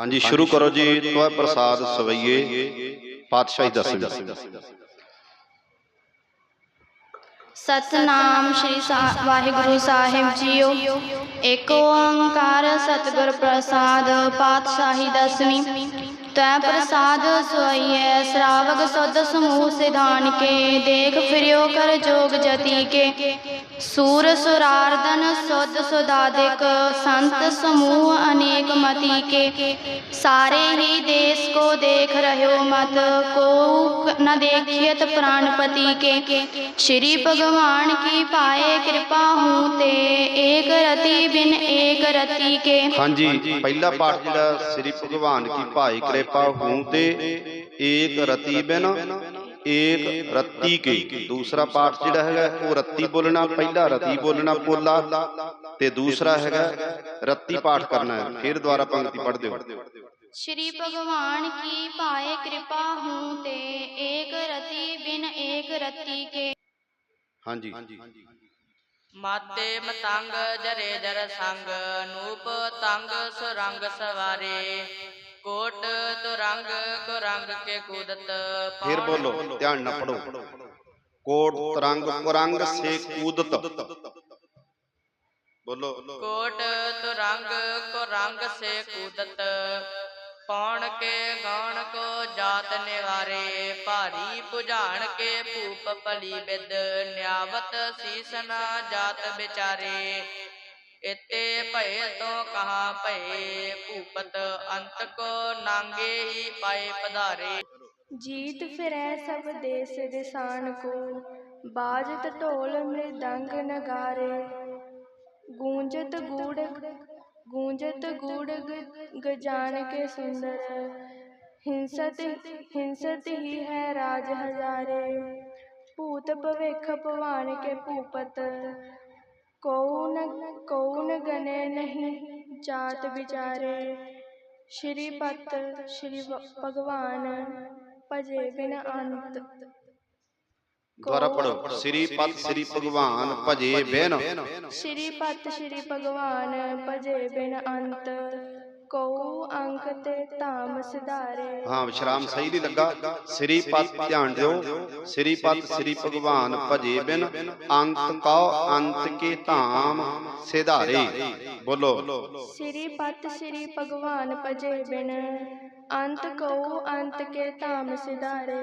ਹਾਂਜੀ, ਸ਼ੁਰੂ ਕਰੋ ਜੀ ਤੋਏ ਪ੍ਰਸਾਦ ਸਵਈਏ, ਪਾਤਸ਼ਾਹੀ ਦਸਵੀਂ ਸਤਨਾਮ ਸ਼੍ਰੀ ਵਾਹਿਗੁਰੂ ਸਾਹਿਬ ਜੀਓ। ਏਕ ਓੰਕਾਰ ਸਤਿਗੁਰ ਪ੍ਰਸਾਦ, ਪਾਤਸ਼ਾਹੀ ਦਸਵੀਂ। ਤੈ ਪ੍ਰਸਾਦ ਸੋਈਐ ਸ਼ਰਾਵਕ ਸੁਧ ਸਮੂਹ ਸਿਧਾਨ ਕੇ, ਦੇਖ ਫਿਰਿਓ ਕਰ ਜੋਗ ਜਤੀ ਕੇ। ਸੂਰ ਸੁਰਾਰਦਨ ਸੁਧ ਸੁਦਾਦਿਕ, ਸੰਤ ਸਮੂਹ ਅਨੇਕ ਮਤੀ ਕੇ। ਸਾਰੇ ਹੀ ਦੇਸ ਕੋ ਦੇਖ ਰਹਿਓ ਮਤ ਕੋ ਨ ਦੇਖਿਤ ਪ੍ਰਾਨਪਤੀ ਕੇ। ਸ਼੍ਰੀ ਭਗਵਾਨ ਕੀ ਪਾਏ ਕਿਰਪਾ ਹੂੰ ਤੇ, ਏਕ ਰਤੀ ਬਿਨ ਏਕ ਰਤੀ ਕੇ। ਹਾਂਜੀ, ਪਹਿਲਾ ਪਾਠ ਜਿਹੜਾ ਸ਼੍ਰੀ ਭਗਵਾਨ ਕੀ ਪਾਏ ਕਿਰਪਾ ਹੂੰ ਤੇ, ਏਕ ਰਤੀ ਬਿਨ ਏਕ ਰੱਤੀ ਕੇ ਦੂਸਰਾ ਪਾਠ ਜਿਹੜਾ ਹੈਗਾ ਉਹ ਰੱਤੀ ਬੋਲਣਾ ਪਹਿਲਾ ਰਤੀ ਬੋਲਣਾ ਪੋਲਾ ਤੇ ਦੂਸਰਾ ਹੈਗਾ ਰੱਤੀ ਪਾਠ ਕਰਨਾ ਹੈ ਫਿਰ ਦੁਬਾਰਾ ਪੰਕਤੀ ਪੜ੍ਹ ਦਿਓ श्री भगवान की पाए कृपा हूँ ते एक रति बिन एक रति के ਹਾਂਜੀ ਮਾਤੇ ਮਤੰਗ ਜਰੇ ਜਰ ਸੰਗ ਨੂਪ ਤੰਗ ਸੁਰੰਗ ਸਵਾਰੇ ਕੋਟ ਤੁਰੰਗ ਕੁਰੰਗ ਕੇ ਕੂਦਤ ਫਿਰ ਬੋਲੋ ਧਿਆਨ ਨਾਲ ਪੜੋ ਕੋਟ ਤਰੰਗ ਕੁਰੰਗ ਸੇ ਕੂਦਤ। ਬੋਲੋ। ਕੋਟ ਤੁਰੰਗ ਕੁਰੰਗ ਸੇ ਕੂਦਤ। ਪੌਣ ਕੇ ਗਾਣ ਕੋ ਜਾਤ ਨਿਵਾਰੇ। ਭਾਰੀ 부ਝਾਣ ਕੇ ਭੂਪ ਭਲੀ ਬਿਦ। ਨਿਆਵਤ ਸੀਸਨਾ ਜਾਤ ਵਿਚਾਰੇ। ਇਤੇ ਭਏ ਤੋਂ ਕਹਾ ਭਏ, ਭੂਪਤ ਅੰਤ ਕੋ ਨਾਂਗੇ ਹੀ ਪਾਏ ਪਧਾਰੇ। ਜੀਤ ਫਿਰੈ ਸਭ ਦੇਸ ਦਿਸਾਨ ਕੋ, ਬਾਜਤ ਢੋਲ ਮ੍ਰਿਦੰਗ ਨਗਾਰੇ। ਗੂੰਜਤ ਗੂੜ ਗੂੰਜਤ ਗੂੜ ਗਜਾਨ ਕੇ ਸੁੰਦਰ। ਹਿੰਸਤ ਹਿੰਸਤ ਹੀ ਹੈ ਰਾਜ ਹਜ਼ਾਰੇ। ਭੂਤ ਭਵਿਖ ਭਵਾਨ ਕੇ ਭੂਪਤ ਕਉਨ ਕਉਨ ਗਨੇ ਨਹੀਂ ਜਾਤ ਵਿਚਾਰੇ? ਸ਼੍ਰੀ ਪਤ ਸ਼੍ਰੀ ਭਗਵਾਨ ਭਜੇ ਬਿਨ ਅੰਤ। ਦੁਬਾਰਾ ਪੜੋ ਸ੍ਰੀ ਪਤ ਸ੍ਰੀ ਭਗਵਾਨ ਭਜੇ ਬਿਨ। ਸ਼੍ਰੀ ਪਤ ਸ਼੍ਰੀ ਭਗਵਾਨ ਭਜੇ ਬਿਨ ਅੰਤ। ਕਉ ਅੰਕ ਤੇ ਧਾਮ ਸਿਧਾਰੇ। ਹਾਂ ਵਿਸ਼ਰਾਮ ਸਹੀ ਨਹੀਂ ਲੱਗਾ। ਸ੍ਰੀ ਪਤ ਧਿਆਨ ਦਿਓ। ਸ੍ਰੀ ਪਤ ਸ੍ਰੀ ਭਗਵਾਨ ਭਜੇ ਬਿਨ ਅੰਤ ਕਉ ਅੰਤ ਕੇ ਧਾਮ ਸਿਧਾਰੇ। ਬੋਲੋ। ਸ਼੍ਰੀ ਪਤ ਸ਼੍ਰੀ ਭਗਵਾਨ ਭਜੇ ਬਿਨ ਅੰਤ ਕਉ ਅੰਤ ਕੇ ਧਾਮ ਸਿਧਾਰੇ।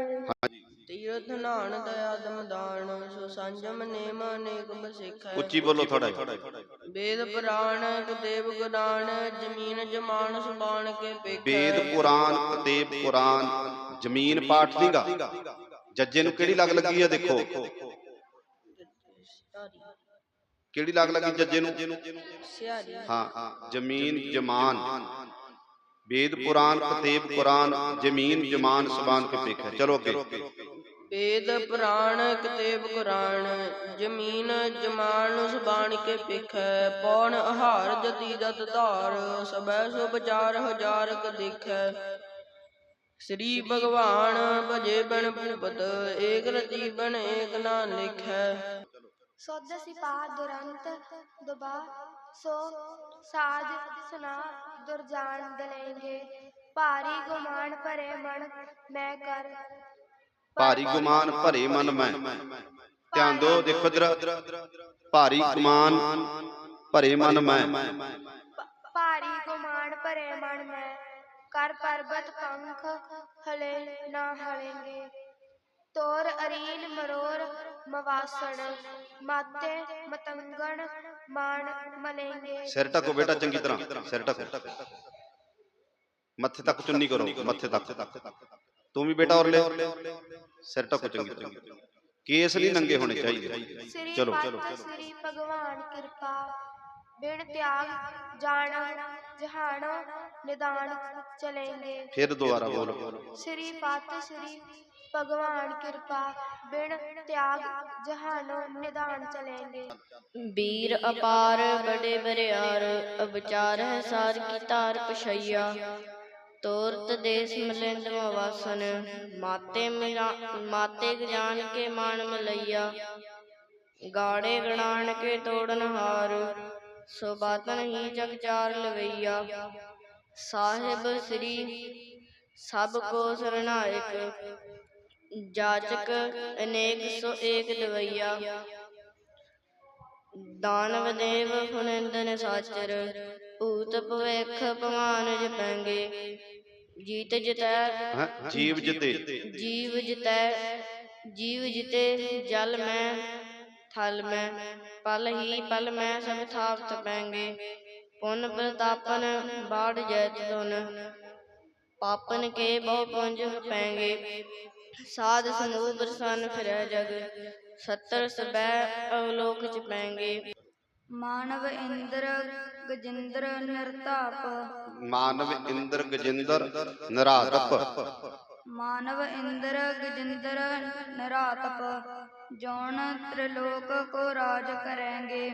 ਤੀਰਥ ਨਾਨ ਦਇਆ ਦਮਦਾਨ ਸੋ ਸੰਜਮ ਨੇਮ ਅਨੇਕ ਬਸਿਖੈ ਉੱਚੀ ਬੋਲੋ ਥੋੜਾ ਵੇਦ ਪੁਰਾਣ ਕਤੇਬ ਗੁਰਾਨ ਜ਼ਮੀਨ ਜਮਾਨ ਸੁਬਾਨ ਕੇ ਪੇਖੈ ਵੇਦ ਪੁਰਾਨ ਕਤੇਬ ਕੁਰਾਨ ਜ਼ਮੀਨ ਪਾਠ ਦੀਗਾ ਜੱਜੇ ਨੂੰ ਕਿਹੜੀ ਲੱਗ ਲੱਗੀ ਆ ਦੇਖੋ ਕਿਹੜੀ ਲੱਗ ਲੱਗੀ ਜੱਜੇ ਨੂੰ ਸਿਆਰੀ ਹਾਂ ਜ਼ਮੀਨ ਜਮਾਨ ਵੇਦ ਪੁਰਾਨ ਕਤੇਬ ਕੁਰਾਨ ਜ਼ਮੀਨ ਜਮਾਨ ਸਬਾਨ ਕੇ ਪੇਖਾ ਚਲੋ ਅੱਗੇ ਵੇਦ ਪੁਰਾਣ ਕਤੇਬ ਗੁਰਾਨ ਜ਼ਮੀਨ ਜਮਾਨ ਸੁਬਾਨ ਕੇ ਪੇਖੈ ਪੌਣ ਆਹਾਰ ਜਤੀ ਜਤ ਧਾਰ ਸਬੈ ਸੋ ਵਿਚਾਰ ਹਜ਼ਾਰ ਕ ਦੇਖੈ। ਸ੍ਰੀ ਭਗਵਾਨ ਭਜੇ ਬਣ ਭੂਪਤ ਏਕ ਰਤੀ ਬਣ ਏਕ ਨਾ ਲਿਖੈ। ਸੁਧ ਸਿਪਾਹ ਦੁਰੰਤ, ਦੁਬਾ, ਸੋ ਸਾਜ ਸੁਨਾ ਦੁਰਜਾਨ ਦਲੇਂਗੇ। ਭਾਰੀ ਗੁਮਾਨ ਭਰੇ ਮਨ, ਮੈਂ ਕਰ ਭਾਰੀ ਗੁਮਾਨ ਭਰੇ ਮਨ ਮੈਂ। ਧਿਆਨ ਦਿਓ ਦੇਖੋ ਜਰਾ ਭਾਰੀ ਗੁਮਾਨ ਭਰੇ ਮਨ ਮੈਂ। ਭਾਰੀ ਗੁਮਾਨ ਭਰੇ ਮਨ ਮੈਂ। ਕਰ ਪਰਬਤ ਪੰਖ ਹਲੇ ਨਾ ਹਲੇਂਗੇ। ਤੋਰ ਅਰੀਨ ਮਰੋਰ ਮਵਾਸਣ। ਮਾਤੇ ਮਤੰਗਣ ਮਾਨ ਮਲੇਂਗੇ। ਸਿਰ ਢੱਕੋ ਬੇਟਾ ਚੰਗੀ ਤਰ੍ਹਾਂ। ਸਿਰ ਢੱਕੋ। ਮੱਥੇ ਤੱਕ ਚੁੰਨੀ ਕਰੋ। ਮੱਥੇ ਤੱਕ। ਤੂੰ ਵੀ ਬੇਟਾ ਔਰ ਲੈ ਸਿਰ ਢੱਕੋ ਚੰਗੀ ਤਰ੍ਹਾਂ। ਕੇਸ ਨਹੀਂ ਨੰਗੇ ਹੋਣੇ ਚਾਹੀਦੇ। ਸ੍ਰੀ ਚਲੋ ਸ੍ਰੀ ਭਗਵਾਨ ਕਿਰਪਾ ਬਿਨ ਤਿਆਗ ਜਾਣ ਜਹਾਨ ਨਿਦਾਨ ਚਲੇਂਗੇ ਫਿਰ ਦੁਬਾਰਾ ਬੋਲੋ। ਸ੍ਰੀ ਪਤ ਸ੍ਰੀ ਭਗਵਾਨ ਕਿਰਪਾ ਬਿਨ ਤਿਆਗ ਜਹਾਨ ਨਿਦਾਨ ਚਲੇਂਗੇ ਵੀਰ ਅਪਾਰ ਬੜੇ ਬਰਿਆਰ ਅਵਚਾਰ ਹੈ ਸਾਰ ਕੀ ਤਾਰ ਪਛਈਆ। ਤੋਰਤ ਦੇਸ ਮਲਿੰਦ ਮਵਾਸਨ ਮਾਤੇ ਮਾਤੇ ਗਿਆਨ ਕੇ ਮਾਨ ਮਲਈਆ। ਗਾੜੇ ਗਣਾਣ ਕੇ ਤੋੜਨ ਹਾਰ। ਸੋ ਬਾਤਨ ਹੀ ਜਗ ਚਾਰ ਲਵਈਆ। ਸਾਹਿਬ ਸ੍ਰੀ, ਸਭ ਕੋ ਸਰਨਾਇਕ। ਜਾਚਕ ਅਨੇਕ ਸੋ ਏਕ ਦਵਈਆ। ਦਾਨਵ ਦੇਵ ਹੁਨੰਦਨ ਸਾਚਰ। ਭੂਤ ਭਵਿਖ ਭਵਾਨ ਜਪਾਂਗੇ। ਜੀਤ ਜਿਤੈ ਹੈਂ? ਜੀਵ ਜਿਤੇ। ਜੀਵ ਜਿਤੈ ਜੀਵ ਜਿਤੇ ਜਲ ਮੈਂ ਥਲ ਮੈਂ ਪਲ ਹੀ ਪਲ ਮੈਂ ਸਭ ਥਾਪ ਤਪੈਂਗੇ ਪੁਨ ਪ੍ਰਤਾਪਨ ਬਾੜ ਜੈਤ ਤੁਨ ਪਾਪਨ ਕੇ ਬਹੁ ਪੁੰਜ ਪੈਂਗੇ। ਸਾਧ ਸਮੂਹ ਪ੍ਰਸੰਨ ਫਿਰੈ ਜਗ ਸੱਤਰ ਸਬੈ ਅਵਲੋਕ ਚ ਪੈਂਗੇ। ਮਾਨਵ ਇੰਦਰ ਗਜਿੰਦਰ ਨਿਰਤਾਪ। ਮਾਨਵ ਇੰਦਰ ਗਜਿੰਦਰ ਨਰਾਤਪ। ਮਾਨਵ ਇੰਦਰ ਗਜਿੰਦਰ ਨਰਾਤਪ। ਜੌਨ ਤ੍ਰਿਲੋਕ ਕੋ ਰਾਜ ਕਰੇਂਗੇ।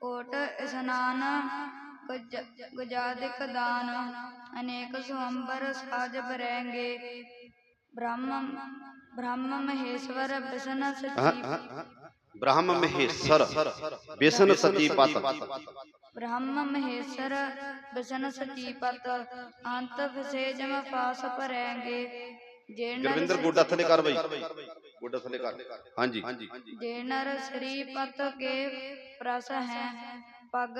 ਕੋਟ ਇਸਨਾਨ ਗੁਜ- ਗੁਜਾਦਿਕ ਦਾਨ। ਅਨੇਕ ਸੁਅੰਬਰ ਸਾਜ ਬਰੇਂਗੇ ਬ੍ਰਹਮ ਬ੍ਰਹਮ ਮਹੇਸ਼ਵਰ ਬਿਸ਼ਨ ਸਚੀ ਹਾਂ, ਹਾਂ। ਬ੍ਰਹਮ ਮਹੇਸ਼ਰ ਬਿਸ਼ਨ ਸਚੀ ਪਤ ਬ੍ਰਹਮ ਮਹੇਸ਼ਰ ਬਿਸ਼ਨ ਸਚੀ ਪਤ ਅੰਤ ਫਿਸੇ ਜਮ ਫਾਸ ਭਰੇਂਗੇ ਜੇ ਨਰ ਗੁਰਵਿੰਦਰ ਗੋਡਾ ਥੱਲੇ ਕਰ ਬਈ ਗੋਡਾ ਥੱਲੇ ਕਰ ਹਾਂਜੀ ਜੇ ਨਰ ਸ੍ਰੀ ਪਤ ਕੇ ਪ੍ਰਸ ਹੈ ਪਗ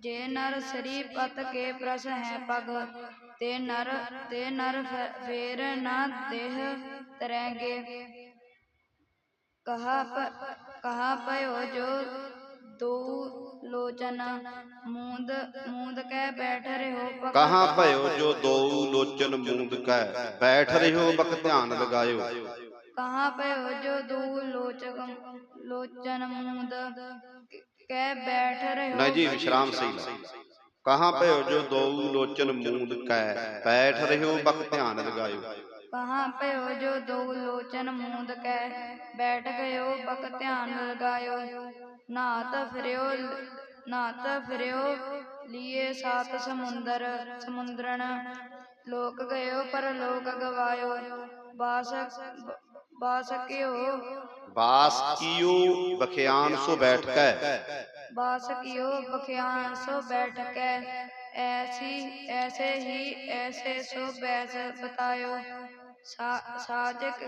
ਜੇ ਨਰ ਸ੍ਰੀ ਪਤ ਕੇ ਪ੍ਰਸ ਹੈ ਪਗ ਤੇ ਨਰ ਤੇ ਨਰ ਫ- ਫੇਰ ਨਾ ਦੇਹ ਤਰੈਂਗੇ ਕਹਾ ਪ- ਕਹਾ ਪਇਓ ਜੋ ਦੋ ਲੋਚਨ ਮੂੰਦ ਮੂੰਦ ਕਹਿ ਬੈਠ ਰਹੋ ਕਹਾਂ ਭਇਓ ਜੋ ਦੋ ਲੋਚਨ ਮੂੰਦ ਕੈ ਬੈਠ ਰਹਿਓ ਬਕ ਧਿਆਨ ਲਗਾਇਓ। ਕਹਾਂ ਪਇਓ ਜੋ ਦੋ ਲੋਚਕ ਲੋਚਨ ਮੂੰਦ ਕਹਿ ਬੈਠ ਰਹੋ ਨਹੀਂ ਜੀ ਵਿਸ਼ਰਾਮ ਸਹੀ। ਲਾ ਕਹਾਂ ਭਇਓ ਜੋ ਦੋ ਲੋਚਨ ਮੂੰਦ ਕੈ ਬੈਠ ਰਹਿਓ ਬਕ ਧਿਆਨ ਲਗਾਇਓ। ਕਹਾਂ ਪਇਓ ਜੋ ਦੋ ਲੋਚਨ ਮੂੰਦ ਕੈ ਬੈਠ ਗਇਓ ਬਕ ਧਿਆਨ ਲਗਾਇਓ। ਨਾਤ ਫਿਰਿਓ ਨਾਤ ਫਿਰਿਓ ਲੀਏ ਸਾਤ ਸਮੁੰਦਰ ਸਮੁੰਦਰਣ। ਲੋਕ ਗਇਓ ਪਰ ਲੋਕ ਗਵਾਇਓ। ਬਾਸ ਬਾਸਕਿਓ ਬਾਸ ਕੀਓ ਬਖਿਆਨ ਸੋ ਬੈਠ ਕੈ। ਬਾਸਕਿਓ ਬਖਿਆਨ ਸੋ ਬੈਠ ਕੈ। ਐਸੀ ਐਸੇ ਹੀ ਐਸੇ ਸੋ ਬੈਸ ਬਤਾਇਓ। ਸਾ- ਸਾਜਕ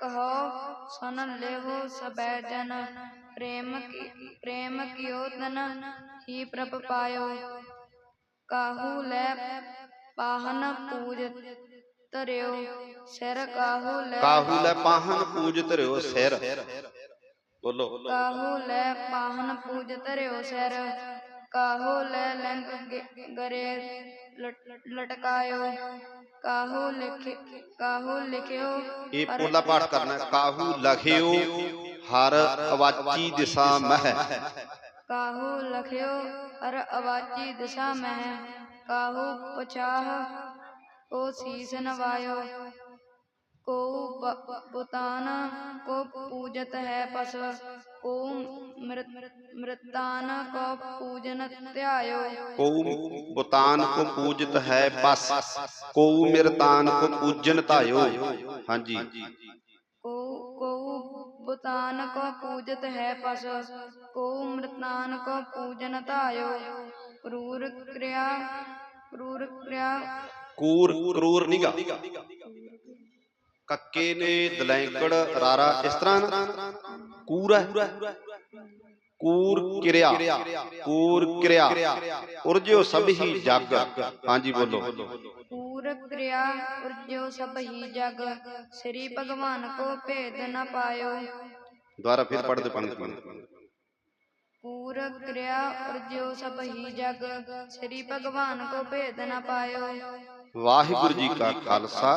ਕਹੋ ਸੁਨ ਲੇਵੋ ਸਬੈ ਜਨ ਪ੍ਰੇਮ ਕੀ ਪ੍ਰੇਮ ਕਿਓ ਤਨ ਹੀ ਪ੍ਰਭ ਪਾਇਓ। ਕਾਹੂ ਲੈ ਪਾਹਨ ਪੂਜ ਧਰਿਓ ਸਿਰ ਕਾਹੂ ਲੈ ਕਾਹੂ ਲੈ ਪਾਹਨ ਪੂਜ ਧਰਿਓ ਸਿਰ। ਬੋਲੋ। ਕਾਹੂ ਲੈ ਪਾਹਨ ਪੂਜ ਧਰਿਓ ਸਿਰ। ਕਾਹੂ ਲੈ ਲੰਗ ਗਰੇ ਲਟ- ਲਟਕਾਇਓ। ਕਾਹੂ ਲਿਖ ਕਾਹੂ ਲਿਖਿਓ। ਇਹ ਪੋਲਾ ਪਾਠ ਕਰਨਾ। ਕਾਹੂ ਲਖਿਓ ਹਰ ਅਵਾਚੀ ਦਿਸ਼ਾ ਮਹਿ। ਕਾਹੂ ਲਖਿਓ ਹਰ ਅਵਾਜੀ ਦਿਸ਼ਾ ਮਹਿ। ਕਾਹੂ ਪਛਾਹ ਕੋ ਸੀਸ ਨਵਾਇਓ। ਕੋ ਬੁਤਾਨ ਕੋ ਪੂਜਤ ਹੈ ਪਸ ਕੋ ਮ੍ਰਿਤ ਮ੍ਰਿਤਾਨ ਕੋ ਪੂਜਨ ਧਿਆਇਓ। ਕਉ ਬੁਤਾਨ ਕੋ ਪੂਜਤ ਹੈ ਪਸ ਕਉ ਮਿਰਤਾਨ ਕੋ ਪੂਜਨ ਧਾਇਓ। ਹਾਂਜੀ। ਕੋ ਕੋ ਬੁਤਾਨ ਕੋ ਪੂਜਤ ਹੈ ਪਸ ਕੋ ਮ੍ਰਿਤਾਨ ਕੋ ਪੂਜਨ ਧਾਇਓ। ਕਰੂਰ ਕਿਰਿਆ ਕਰੂਰ ਕਿਰਿਆ। ਕੂਰ ਕਰੂਰ ਨਿਗਾ ਕੱਕੇ ਨੇ ਦਲੈਂਕੜ ਰਾਰਾ ਇਸ ਤਰ੍ਹਾਂ ਨਾ। ਕੂਰ ਹੈ। ਕੂਰ ਕਿਰਿਆ। ਕੂਰ ਕਿਰਿਆ। ਉਰਜਿਓ ਸਭ ਹੀ ਜਗ। ਹਾਂਜੀ ਬੋਲੋ। ਪੂਰ ਕਿਰਿਆ ਉਰਜੋ ਸਭ ਹੀ ਜਗ। ਸ੍ਰੀ ਭਗਵਾਨ ਕੋ ਭੇਦ ਨ ਪਾਇਓ। ਦੁਬਾਰਾ ਫਿਰ ਪੜ੍ਹਦੇ ਪੰਕਤੀ ਪੂਰ ਕਿਰਿਆ ਉਰਜੋ ਸਭ ਹੀ ਜਗ। ਸ੍ਰੀ ਭਗਵਾਨ ਕੋ ਭੇਦ ਨ ਪਾਇਓ। ਵਾਹਿਗੁਰੂ ਜੀ ਕਾ ਖਾਲਸਾ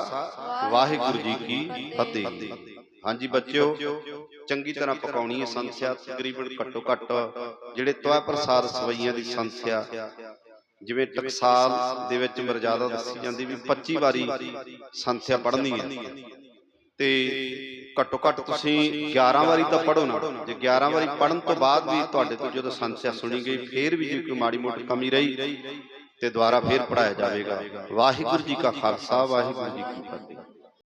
ਵਾਹਿਗੁਰੂ ਜੀ ਕੀ ਫਤਿਹ। ਹਾਂਜੀ ਬੱਚਿਓ ਚੰਗੀ ਤਰ੍ਹਾਂ ਪਕਾਉਣੀ ਹੈ ਸੰਥਿਆ ਤਕਰੀਬਨ ਘੱਟੋ ਘੱਟ ਜਿਹੜੇ ਤਵਾ ਪ੍ਰਸਾਦ ਸਵਈਆਂ ਦੀ ਸੰਥਿਆ ਜਿਵੇਂ ਟਕਸਾਲ ਦੇ ਵਿੱਚ ਮਰਜ਼ਾਦਾ ਦੱਸੀ ਜਾਂਦੀ ਵੀ 25 ਵਾਰੀ ਸੰਥਿਆ ਪੜ੍ਹਨੀ ਹੈ। ਤੇ ਘੱਟੋ ਘੱਟ ਤੁਸੀਂ 11 ਵਾਰੀ ਤਾਂ ਪੜ੍ਹੋ ਨਾ। ਜੇ 11 ਵਾਰੀ ਪੜ੍ਹਨ ਤੋਂ ਬਾਅਦ ਵੀ ਤੁਹਾਡੇ ਤੋਂ ਜਦੋਂ ਸੰਥਿਆ ਸੁਣੀ ਗਈ ਫੇਰ ਵੀ ਜੇ ਕੋਈ ਮਾੜੀ ਮੋਟੀ ਕਮੀ ਰਹੀ। ਤੇ ਦੁਆਰਾ ਫੇਰ ਪੜਾਇਆ ਜਾਵੇਗਾ। ਵਾਹਿਗੁਰੂ ਜੀ ਕਾ ਖਾਲਸਾ ਵਾਹਿਗੁਰੂ ਜੀ ਕੀ ਫਤਿਹ।